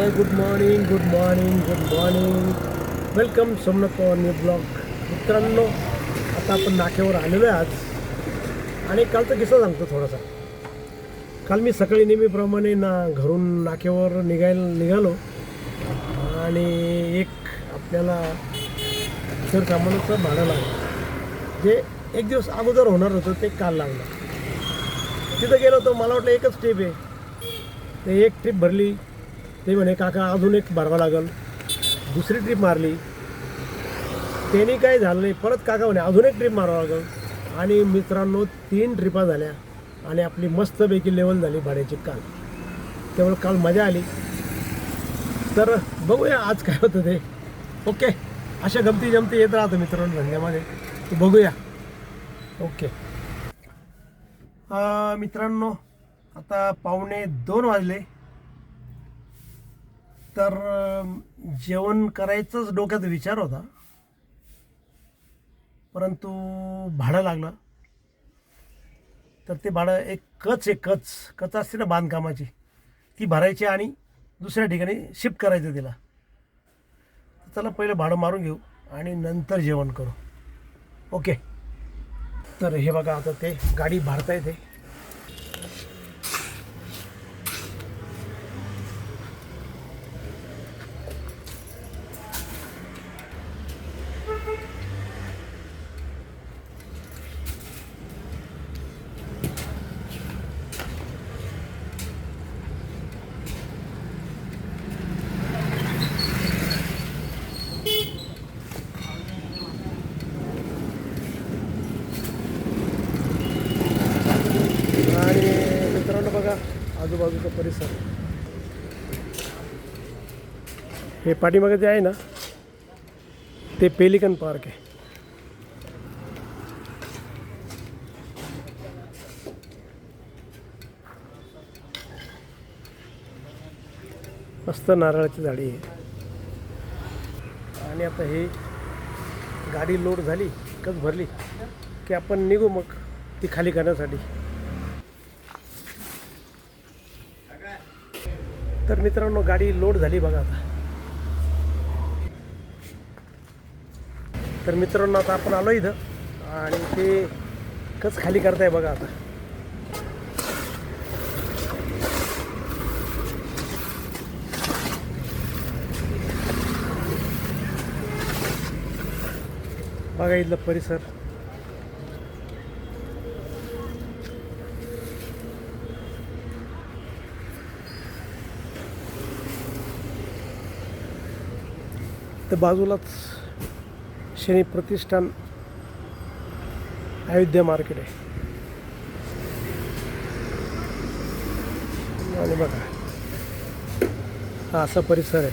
Hi good morning good morning good morning welcome Somnath Pawar new blog मित्रांनो आता आपण नाक्यावर आलेलो आहे आज. आणि कालचा किस्सा सांगतो थोडासा. काल मी सकाळी नेहमीप्रमाणे ना घरून नाक्यावर निघायला निघालो. आणि एक आपल्याला तर सामानाचं भाडं लागलं. जे एक दिवस अगोदर होणार होतं ते काल लागलं. तिथं गेलो होतो मला वाटलं एकच ट्रीप आहे. ते एक ट्रीप भरली. ते म्हणे काका अजून एक भरावं लागल. दुसरी ट्रिप मारली. त्यांनी काय झालं नाही. परत काका म्हणे अजून एक ट्रिप मारावं लागल. आणि मित्रांनो तीन ट्रिपा झाल्या आणि आपली मस्तपैकी लेवल झाली भाड्याची काल. त्यामुळे काल मजा आली. तर बघूया आज काय होतं ते. ओके? अशा गमती जमती येत राहतं मित्रांनो धंद्यामध्ये. तर बघूया. ओके. मित्रांनो आता पावणे दोन वाजले. तर जेवण करायचाच डोक्यात विचार होता. परंतु भाडं लागलं. तर ते भाडं एक कच आहे कच कच असते ना बांधकामाची. ती भरायची आणि दुसऱ्या ठिकाणी शिफ्ट करायचं तिला. चला पहिलं भाडं मारून घेऊ आणि नंतर जेवण करू. ओके. तर हे बघा आता ते गाडी भारता येते आणि मित्रांनो बघा आजूबाजूचा परिसर हे पाठीमागे जे आहे ना ते पेलिकन पार्क आहे. मस्त नारळाची झाडी आहे. आणि आता हे गाडी लोड झाली कच भरली की आपण निघू मग ती खाली करण्यासाठी. तर मित्रांनो गाडी लोड झाली बघा आता. तर मित्रांनो आता आपण आलो इथं. आणि ते कच खाली करताय बघा आता. बघा इथला परिसर. तर बाजूलाच शनी प्रतिष्ठान अयोध्या मार्केट आहे. आणि बघा. हा असा परिसर आहे.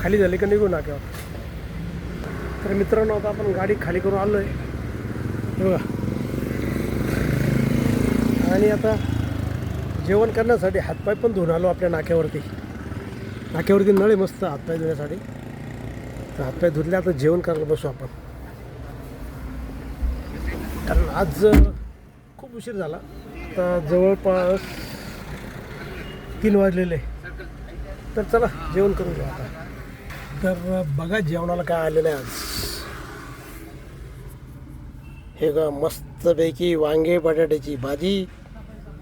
खाली झाली का निघू नाक्यावर? तर मित्रांनो आता आपण गाडी खाली करून आलो आहे बघा. आणि आता जेवण करण्यासाठी हातपाय पण धुवून आलो आपल्या नाक्यावरती. नाक्यावरती नळे मस्त हातपाय धुण्यासाठी. तर हातपाय धुतले आता जेवण करायला बसू आपण. कारण आज खूप उशीर झाला. तर जवळपास तीन वाजलेले. तर चला जेवण करून घेऊ आता. तर बघा जेवणाला काय आलेलं आहे आज. हे ग मस्तपैकी वांगे बटाट्याची भाजी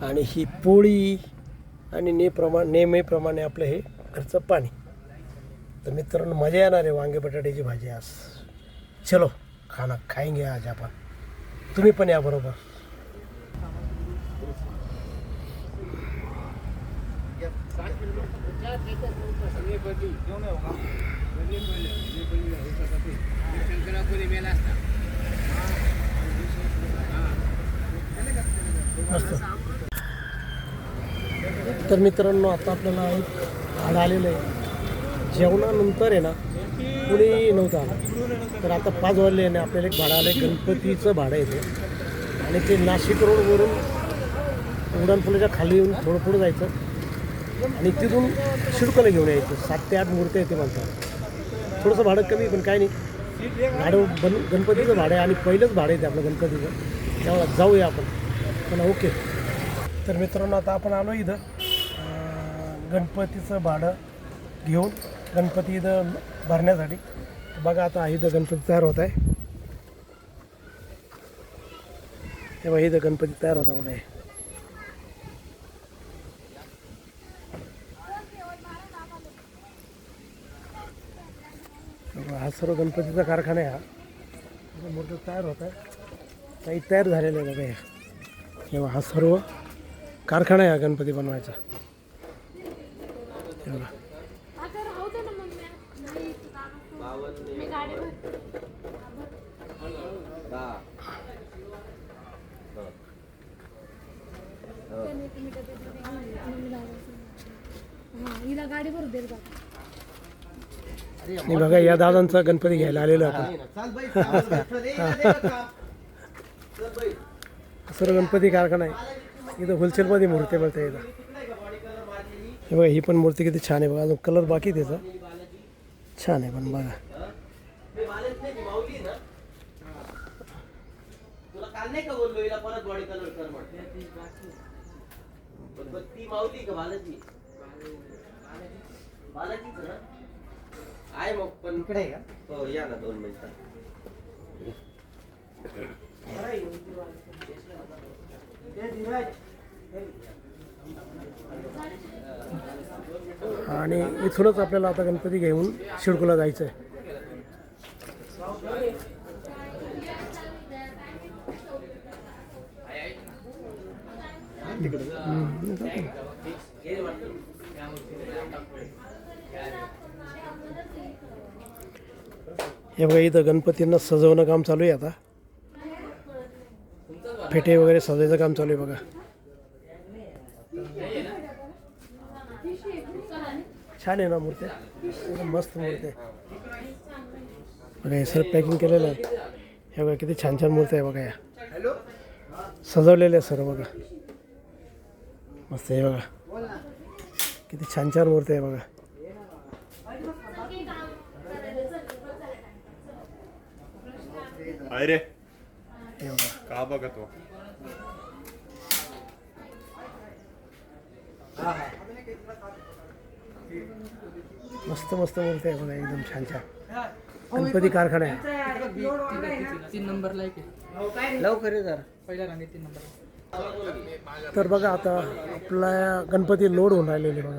आणि ही पोळी आणि नेप्रमा नेहमीप्रमाणे आपलं हे घरचं पाणी. तर मित्रांनो मजा येणार आहे वांगे बटाट्याची भाजी आज. चलो खाना खाएंगे आज आपण. तुम्ही पण या बरोबर. मस्त. तर मित्रांनो आता आपल्याला एक भाडं आलेलं आहे. जेवणानंतर आहे ना कुणी नव्हतं आलं. तर आता पाच वाजले आणि आपल्याला एक भाडं आलं आहे गणपतीचं भाडं येते आणि ते नाशिक रोडवरून उड्डाणपुलाच्या खाली येऊन थोडं पुढं जायचं. आणि तिथून शिडकोला घेऊन यायचं. सात ते आठ मूर्त्या येते माणसाला थोडंसं भाडं कमी पण काय नाही. भाडं बन गणपतीचं भाडं आहे आणि पहिलंच भाडं येते आपलं गणपतीचं. त्यामुळे जाऊया आपण. पण ओके. तर मित्रांनो आता आपण आलो इथं. गणपतीचं भाडं घेऊन गणपती इथं भरण्यासाठी. बघा आता इथं गणपती तयार होत आहे. तेव्हा इथं गणपती तयार होता बघा बघा, हा सर्व गणपतीचा कारखाना आहे हा. इथं मूर्ती तयार होत आहे. काही तयार झालेलं आहे बघा ह्या तेव्हा हा सर्व कारखाना आहे हा गणपती बनवायचा. एवढा नाही मी हे बघा या दादांचा गणपती घ्यायला आलेलो आपण सर्व गणपती कारखाना आहे इथं होलसेलमध्ये मूर्ती मिळते इथं हे बघा ही पण मूर्ती किती छान आहे बघा अजून कलर बाकी आहे त्याचा छान आहे पण बघा तुला काल नाही का बोललो हिला परत बॉडी कलर कर म्हटलं पण बघ, ती माऊली का बालाजी बालाजीच ना आहे मग पण इकडे का हो या ना दोन मिनिटं आणि इथूनच आपल्याला आता गणपती घेऊन शिडकोला जायचं आहे हे बघा इथं गणपतींना सजवणं काम चालू आहे आता. फेटे वगैरे सजायचं काम चालू आहे बघा. छान आहे ना मूर्ती एकदम मस्त मूर्ती आहे. बघा हे सर्व पॅकिंग केलेलं आहे. हे बघा किती छान छान मूर्ती आहे बघा या. सजवलेले आहे सर्व बघा. मस्त आहे बघा. किती छान छान मूर्ती आहे बघा. आहे रे. हे बघा. का बघतो मस्त मस्त मूर्ती आहे बघा एकदम छान छान गणपती कारखाना आहे. तीन नंबरला एक लवकर ये जरा. पहिल्या रांगेत तीन नंबर तर बघा आता आपल्या गणपती लोड होऊन राहिलेले बघा.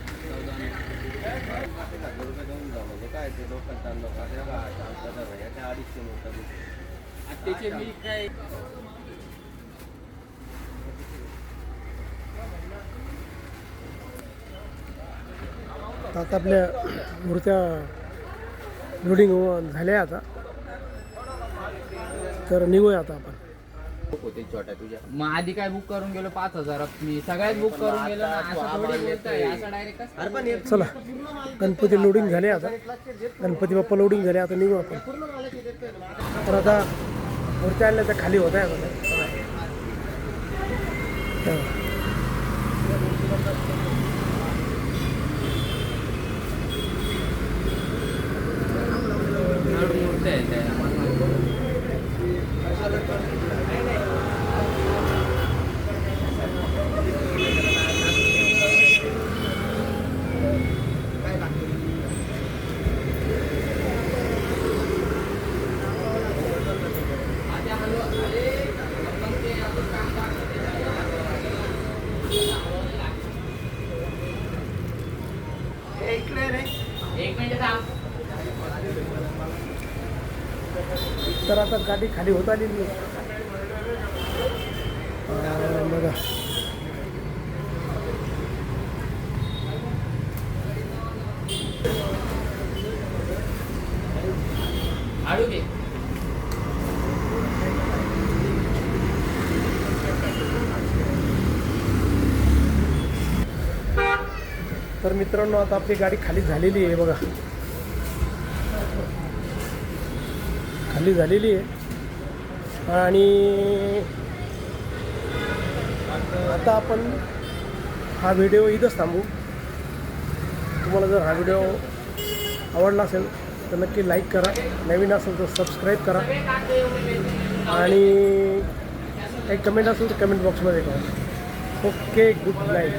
काय ते अडीचशे मोठं त्याचे मी काय आता आपल्या मूर्त्या लोडिंग झाल्या आता. तर निघूया आता आपण. होते छोट्या तुझ्या. मग आधी काय बुक करून गेलो? पाच हजारात. मी सगळ्यात बुक करून गेलो ना असं थोडी बोलताय. असं डायरेक्ट चला. गणपती लोडिंग झाले आता. गणपती बाप्पा लोडिंग झाले. आता निघू आपण. तर आता मूर्त्या आणल्या त्या खाली होत आहे आता. तर आता गाडी खाली होत आलेली बघा. तर मित्रांनो आता आपली गाडी खाली झालेली आहे बघा. खाली झालेली आहे. आणि आता आपण हा व्हिडिओ इथंच थांबू. तुम्हाला जर हा व्हिडिओ आवडला असेल तर नक्की लाईक करा. नवीन असेल तर सबस्क्राईब करा. आणि काही कमेंट असेल तर कमेंट बॉक्समध्ये करा. Okay good night